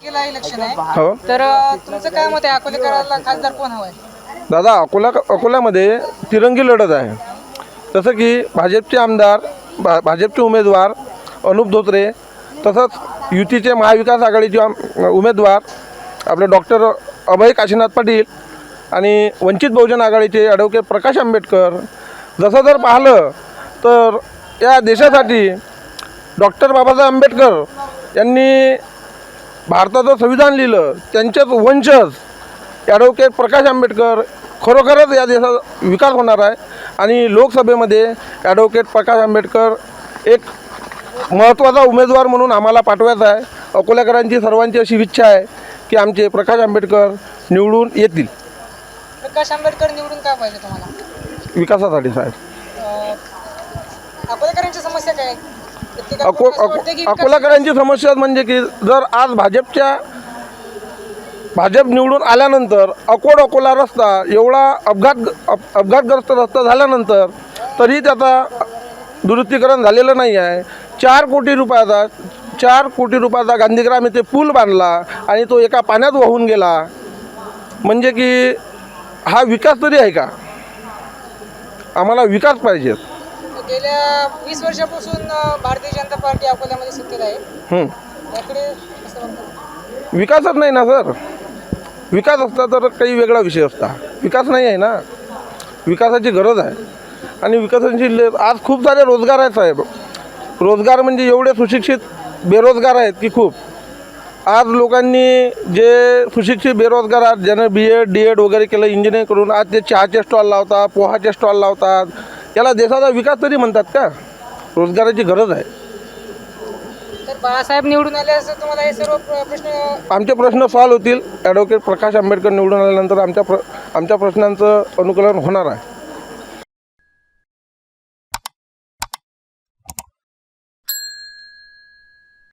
केला इलेक्शन आहे. हो. तर अ, तुमचं काय मत आहे? अकोलेकराला खासदार कोण हवाय? दादा अकोला अकोल्यामध्ये तिरंगी लढत आहे. जसं की भाजपचे आमदार भा भाजपचे उमेदवार अनुप धोत्रे तसंच युतीचे महाविकास आघाडीचे आम- उमेदवार आपले डॉक्टर अभय काशीनाथ पाटील आणि वंचित बहुजन आघाडीचे ॲडव्होकेट प्रकाश आंबेडकर. जसं जर पाहिलं तर या देशासाठी डॉक्टर बाबासाहेब आंबेडकर यांनी भारताचं संविधान लिहिलं त्यांचेच वंशज. ॲडव्होकेट प्रकाश आंबेडकर खरोखरच या देशाचा विकास होणार आहे. आणि लोकसभेमध्ये ॲडव्होकेट प्रकाश आंबेडकर एक महत्त्वाचा उमेदवार म्हणून आम्हाला पाठवायचा आहे. अकोल्याकरांची सर्वांची अशी इच्छा आहे की आमचे प्रकाश आंबेडकर निवडून येतील. प्रकाश आंबेडकर निवडून का पाहिजे तुम्हाला? विकासासाठी साहेब. अ, अकोलेकरांची समस्या काय अको अको अकोल्याकरांची समस्या म्हणजे की जर आज भाजपच्या भाजप निवडून आल्यानंतर अकोट अकोला रस्ता एवढा अपघात अप- अपघातग्रस्त रस्ता झाल्यानंतर तरी त्याचा दुरुस्तीकरण झालेलं नाही आहे. चार कोटी रुपयाचा चार कोटी रुपयाचा गांधीग्राम येथे पूल बांधला आणि तो एका पाण्यात वाहून गेला. म्हणजे की हा विकास तरी आहे का? आम्हाला विकास पाहिजे गेल्या वीस वर्षापासून भारतीय जनता पार्टी अकोल्यामध्ये सत्तेत आहे. हं. विकासच नाही ना सर? विकास असता तर काही वेगळा विषय असता. विकास नाही आहे ना? विकासाची गरज आहे. आणि विकासाची आज खूप सारे रोजगार आहेत साहेब. रोजगार म्हणजे एवढे सुशिक्षित बेरोजगार आहेत की खूप. आज लोकांनी जे सुशिक्षित बेरोजगार आहेत ज्यानं बी एड डी एड वगैरे केलं इंजिनिअरिंग करून आज ते चहाचे स्टॉल लावतात पोहाचे स्टॉल लावतात याला देशाचा विकास तरी म्हणतात का? रोजगाराची गरज आहे. तर बाळासाहेब निवडून आले असं तुम्हाला हे सर्व प्र- प्रश्न आमचे प्रश्न सॉल्व होतील. ॲडव्होकेट प्रकाश आंबेडकर निवडून आल्यानंतर आमच्या प्र आमच्या प्रश्नांचं अनुकूलन होणार आहे.